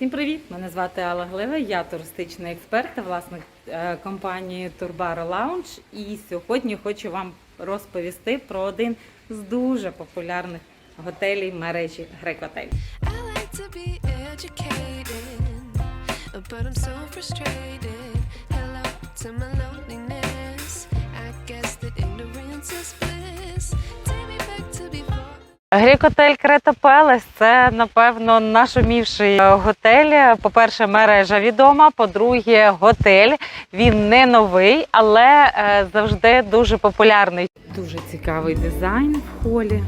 Всім привіт! Мене звати Алла Глева, я туристичний експерт та власник е, компанії Turbaro Lounge. І сьогодні хочу вам розповісти про один з дуже популярних готелів мережі ignorance is before. Грек-Готель Крета Пелес це, напевно, нашумівший е, готель. По-перше, мережа відома. По-друге, готель. Він не новий, але е, завжди дуже популярний. Дуже цікавий дизайн в холі.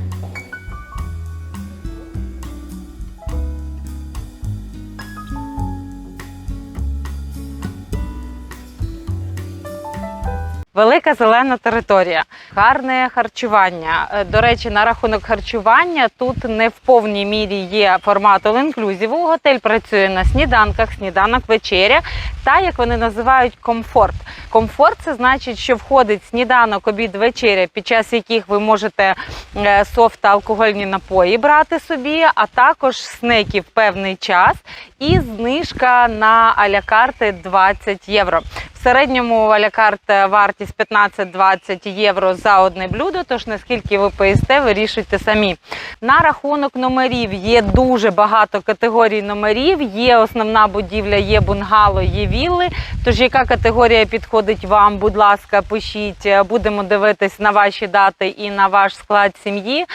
Велика зелена територія, гарне харчування. Е, До речі, на рахунок харчування тут не в повній мірі є формат all-inclusive. Готель працює на сніданках, сніданок, вечеря та як вони називають комфорт. Комфорт це значить, що входить сніданок, обід, вечеря, під час яких ви можете е, софт та алкогольні напої брати собі, а також снеки в певний час і знижка на аля-карти 20 євро. В середньому аля-карт вартість 15-20 євро за одне блюдо. Тож наскільки ви поїсте, вирішуйте самі. На рахунок номерів є дуже багато категорій номерів. Є основна будівля, є бунгало, є вілли. Тож яка категорія підходить вам? Будь ласка, пишіть. Будемо дивитись на ваші дати і на ваш склад сім'ї.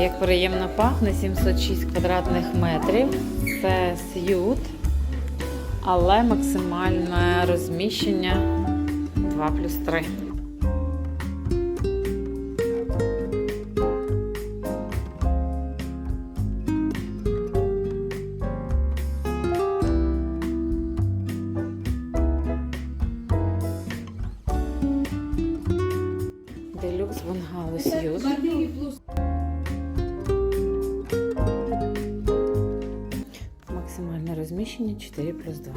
Як приємно пахне 706 квадратних метрів. Це сьют, але максимальне розміщення 2 плюс 3. Розміщення 4 плюс 2.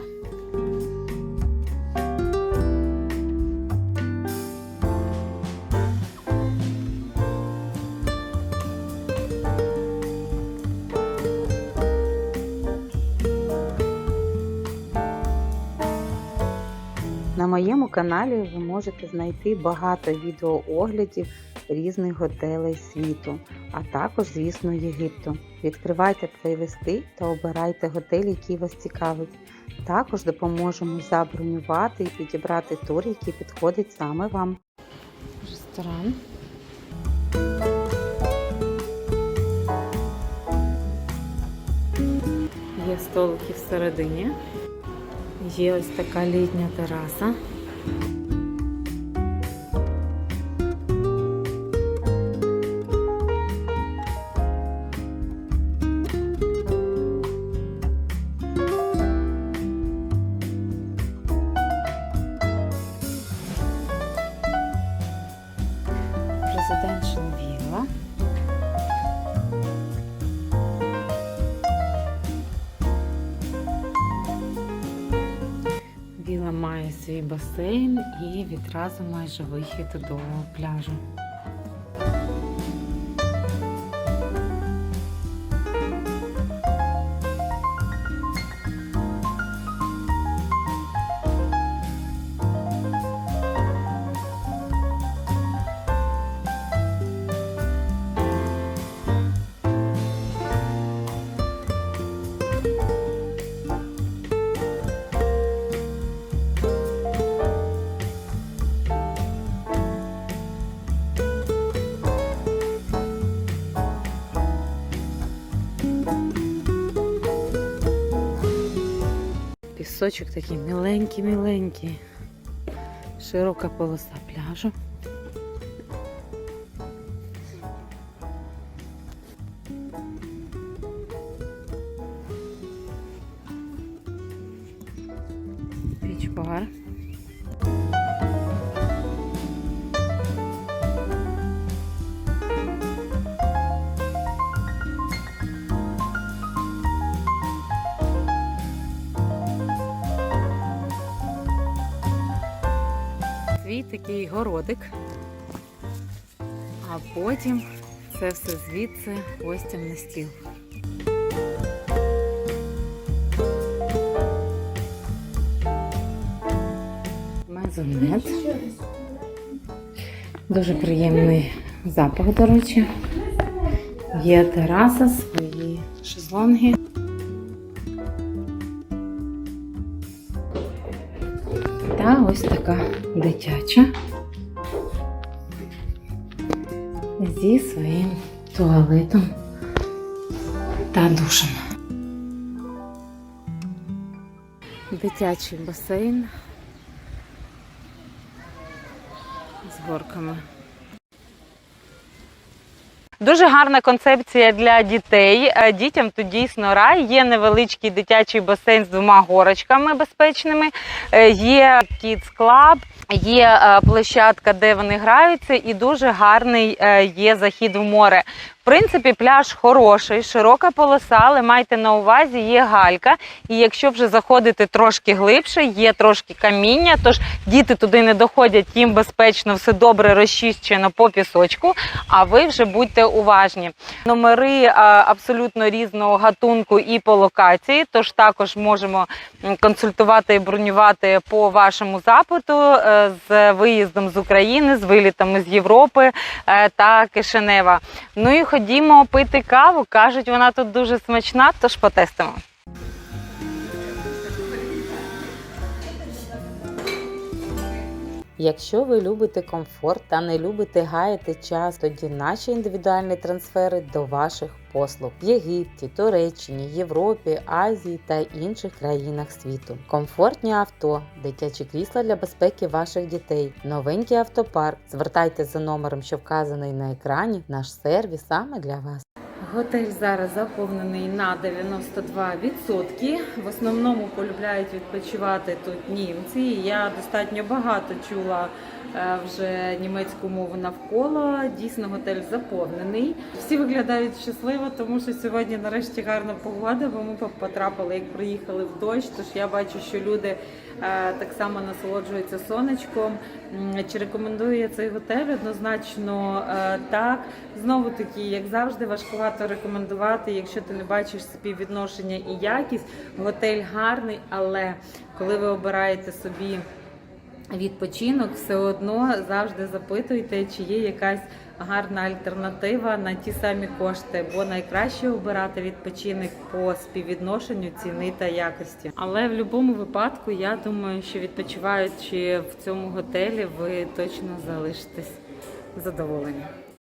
На моєму каналі ви можете знайти багато відеооглядів різних готелей світу, а також, звісно, Єгипту. Відкривайте плейлисти та обирайте готель, який вас цікавить. Також допоможемо забронювати і підібрати тур, який підходить саме вам. Ресторан. Є столики всередині. Є ось така літня тераса. Свій басейн і відразу майже вихід до пляжу. Пісочок такий міленький-міленький. Широка полоса пляжу. Біч-бар. свій такий городик, а потім це все звідси гостям на стіл. Мезонет. Дуже приємний запах, до речі. Є тераса, свої шезлонги. Та ось така дитяча. Зі своїм туалетом та душем. Дитячий басейн з горками. Дуже гарна концепція для дітей. Е, Дітям тут дійсно рай. Є невеличкий дитячий басейн з двома горочками безпечними. Е, Є Kids Club, є е, площадка, де вони граються, і дуже гарний є захід в море. Принципі, пляж хороший, широка полоса, але майте на увазі, є галька. І якщо вже заходити трошки глибше, є трошки каміння, тож діти туди не доходять, їм безпечно все добре розчищено по пісочку. А ви вже будьте уважні. Номери абсолютно різного гатунку і по локації, тож також можемо консультувати і бронювати по вашому запиту е, з виїздом з України, з вилітами з Європи е, та Кишинева. Ну і ходімо пити каву. Кажуть, вона тут дуже смачна, тож потестимо. Якщо ви любите комфорт та не любите гаяти час, тоді наші індивідуальні трансфери до ваших послуг в Єгипті, Туреччині, Європі, Азії та інших країнах світу. Комфортні авто, дитячі крісла для безпеки ваших дітей, новенький автопарк. Звертайтеся за номером, що вказаний на екрані. Наш сервіс саме для вас. Готель зараз заповнений на 92%. В основному полюбляють відпочивати тут німці. Я достатньо багато чула е, вже німецьку мову навколо. Дійсно, готель заповнений. Всі виглядають щасливо, тому що сьогодні нарешті гарна погода, бо ми потрапили, як приїхали в дощ. Тож я бачу, що люди е, так само насолоджуються сонечком. Чи рекомендую я цей готель? Однозначно е, так. Знову таки, як завжди, важкувато рекомендувати, якщо ти не бачиш співвідношення і якість. Готель гарний, але коли ви обираєте собі відпочинок, все одно завжди запитуйте, чи є якась гарна альтернатива на ті самі кошти, бо найкраще обирати відпочинок по співвідношенню ціни та якості. Але в будь-якому випадку я думаю, що відпочиваючи в цьому готелі, ви точно залишитесь задоволені.